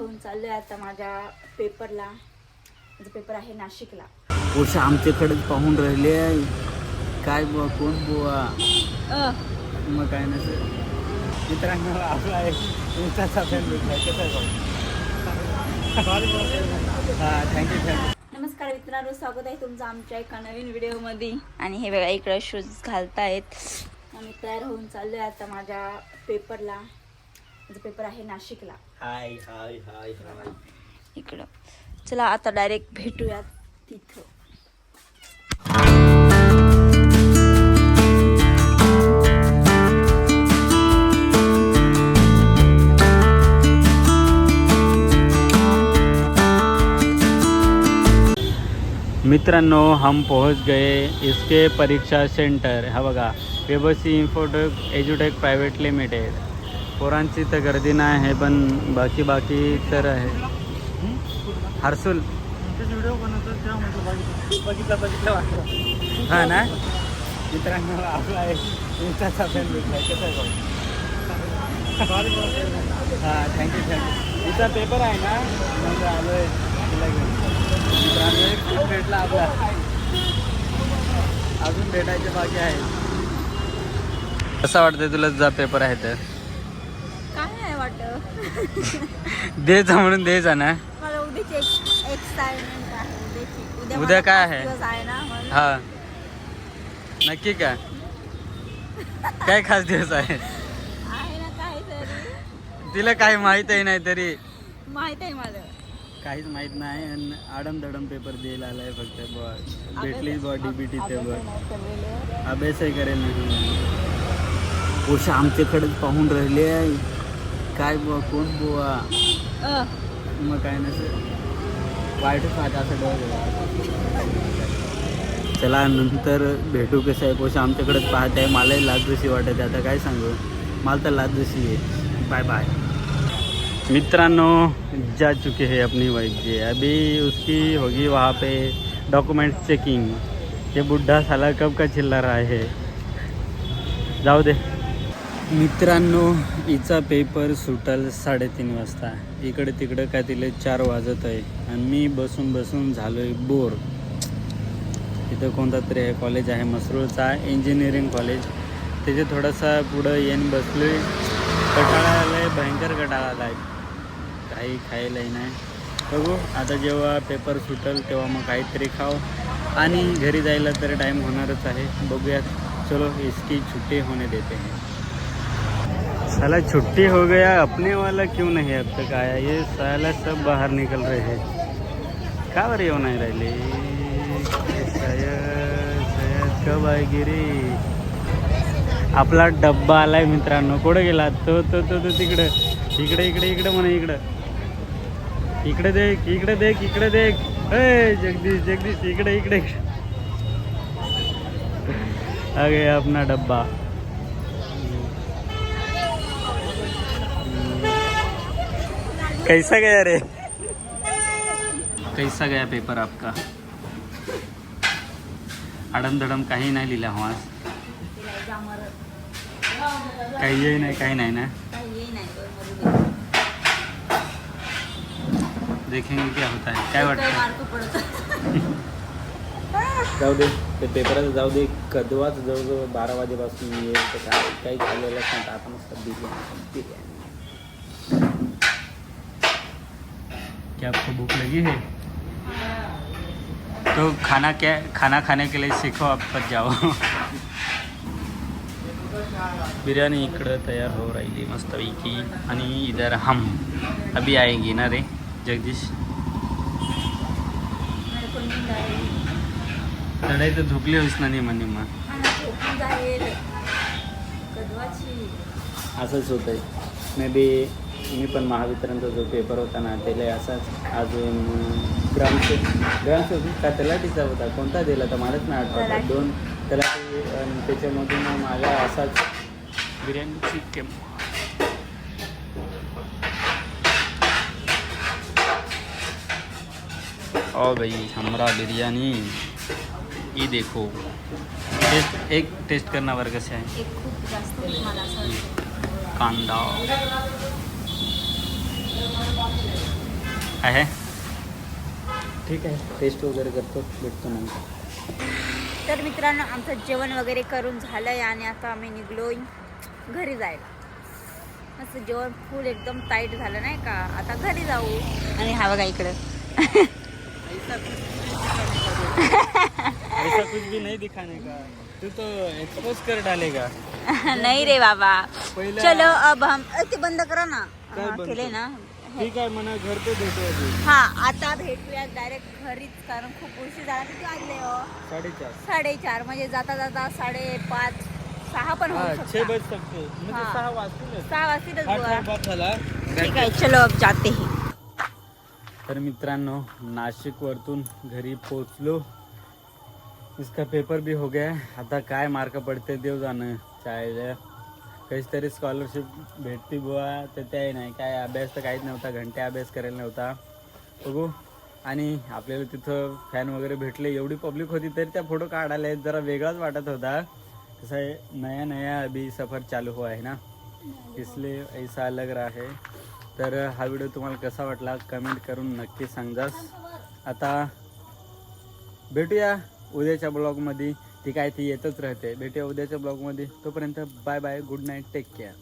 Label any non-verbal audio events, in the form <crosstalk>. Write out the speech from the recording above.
होऊन चाललोय आता माझ्या पेपरला. माझा पेपर आहे नाशिकला. पोष आमच्याकडेच पाहून राहिले काय बुवा कोण बुवा? मग काय नसेल मित्रांनो आपला एक इंस्टाचा फ्रेंड भेटला. कसं आहे हां थँक्यू थँक्यू नमस्कार मित्रांनो स्वागत आहे तुमचं आमच्या एका नवीन व्हिडिओमध्ये. आणि हे बघा इकडं शूज घालतायत. आम्ही तयार होऊन चाललोय आता माझ्या पेपरला माझा पेपर आहे नाशिकला. हाय हाय हाय हाय. इकडं. चला आता डायरेक्ट भेटूयात तिथं. मित्रांनो हम पहुंच गए इसके परीक्षा सेंटर हा बघा पेबसी इन्फोटेक एज्युटेक प्रायव्हेट लिमिटेड पोरांची तर गर्दी नाही आहे पण बाकी बाकी तर आहे. हर्सुल हा ना? मित्रांनो आपला इंस्टाचा फ्रेंड भेटला हां थँक्यू थँक्यू तिचा पेपर आहे ना मग आलो आहे मित्रांनो एक भेटला आपला. अजून भेटायचे बाकी आहे कसं वाटतंय तुला तुझा पेपर आहे तर? <laughs> द्यायचा म्हणून द्यायचा ना. मला उद्याची एक एक्साइटमेंट आहे उद्याची. उद्या मला काय पाच आहे? दिवस आहे ना म्हणून. हा. नक्की का? काय खास दिवस आहे? आहे ना काहीतरी. तिला काही माहीतही नाही तरी. माहीत आहे मला काहीच माहीत नाही आणि आडम पेपर द्यायला आलाय फक्त बुवा. भेटली बुवा डीबीटी ते बुवा अभ्यासही करेल नाही. पोष आमच्याकडेच पाहून राहिले काय बुवा कोण बुवा? अ, मग काय नसेल. वाईटच वाटत असं डोळं चला नंतर भेटू कसं आहे पोष आमच्याकडेच पाहत आहे. मलाही लाज जशी वाटत आहे आता काय सांगू? मला तर लाज जशी आहे. बाय बाय मित्रांनो जा चुके हैं अपनी वाइफ जी अभी उसकी होगी वहाँ पे डॉक्यूमेंट चेकिंग ये बुढ़ा साला कब का चिल्ला रहा है? जाऊ दे. मित्रांनो हिचा पेपर सुटल साडेतीन वाजता. इकडे तिकडं काय तिले चार वाजत आहे. आणि मी बसून बसून झालो आहे बोर. इथं कोणता तरी आहे कॉलेज आहे मसरूळचा इंजिनिअरिंग कॉलेज त्याचे थोडासा पुढं येऊन बसलो आहे कटाळा आला आहे भयंकर कटाळा आला आहे काही खायलाही नाही. बघू आता जेव्हा पेपर सुटल तेव्हा मग काहीतरी खाऊ. आणि घरी जायला तर टाईम होणारच आहे. बघूयात. चलो इसकी छुट्टी होणे देते. हैं साला छुट्टी हो गया अपने वाला क्यों नहीं अब तक आया? ये साला सब बाहर निकल रहे हैं। का बरं येऊ हो नाही राहिले सयद सयद कब आएगी रे? आपला डब्बा आलाय मित्रांनो कुठं गेला तो तो तो तो तिकडं इकडे इकडे इकडे म्हणे इकडं। इकडे देख इकडे देख इकडे देख। ए जगदीश जगदीश इकडे इकडे इकडे। आ गया अपना डब्बा। कैसा गया रे? कैसा गया पेपर आपका? अडम दडम काही नाही लिहिला हवा काही नाही काही नाही ना? देखेंगे क्या होता है. काय वाटतं? जाऊ दे ते पेपराचं जाऊ दे कदवाच जवळजवळ बारा वाजेपासून येईल तर काय काही नाही तर आता मस्त बिर्याणी बिर्याणी क्या आपको भूख लगी है? तो खाना क्या खाना खाने के लिए सीखो आप पर जाओ। बिर्याणी इकडं तयार हो राहिली मस्तपैकी आणि इधर हम अभी आएगी ना रे जगदीश? लढाई तर झोपली होईस ना निमा निमा असंच होतं आहे मे बी मी पण महावितरणचा जो पेपर होता ना त्याला असाच अजून ग्रामसेवक ग्रामसेवक का तलाठीचा होता. कोणता दिला तर मलाच नाही आठवत. दोन तलाठी आणि त्याच्यामधून माझा असाच बिर्याणीची केम ओ भाई हमरा बिरयानी ये देखो. टेस्ट एक टेस्ट करना वर्ग से आहे. कांदा. आहे. ठीक आहे. टेस्ट वगैरे करतो. भेटतो नंतर. तर मित्रांनो आमचं जेवण वगैरे करून झालंय आणि आता आम्ही निघलोय घरी जायला. मस्त जेवण फुल एकदम टाईट झालं नाही का? आता घरी जाऊ. आणि हा बघा इकडं. ऐसा कुछ भी नहीं दिखाने का? तू तो एक्सपोज कर डालेगा <laughs> नाही रे बाबा. चलो अब हम ते बंद करा ना. हा, केले? ना? ठीक आहे म्हणा घर पे भेटू आधी हा आता भेटूया डायरेक्ट घरीच कारण खूप उशीर झाला. किती वाजले हो? साडेचार. साडेचार म्हणजे जाता जाता साडेपाच सहा पण होऊ छे शकता बज सकते म्हणजे हा. सहा वाजतील. सहा वाजतीलच बुवा. झाला. ठीक आहे चलो अब जाते ही. तर मित्रांनो नाशिक वरतून घरी पोचलो इसका पेपर भी हो गया आता काय मार्क पडते देव जाणं. चायला. कशी तरी स्कॉलरशिप भेटती बुवा तर त्याही नाही काय अभ्यास तर काहीच नव्हता घंटे अभ्यास करायला नव्हता. बघू. आणि आपल्याला तिथं फॅन वगैरे भेटले एवढी पब्लिक होती तरी त्या फोटो काढायला आहेत. जरा वेगळाच वाटत होता. कसं आहे नया नया अभी सफर चालू हो आहे ना? इसलिए ऐसा अलग रहा है. तर हा व्हिडिओ तुम्हाला कसा वाटला कमेंट करून नक्की सांगास आता भेटूया उद्याच्या ब्लॉगमध्ये ती काय ती येतच राहते. भेटूया उद्याच्या ब्लॉगमध्ये तोपर्यंत bye bye good night take care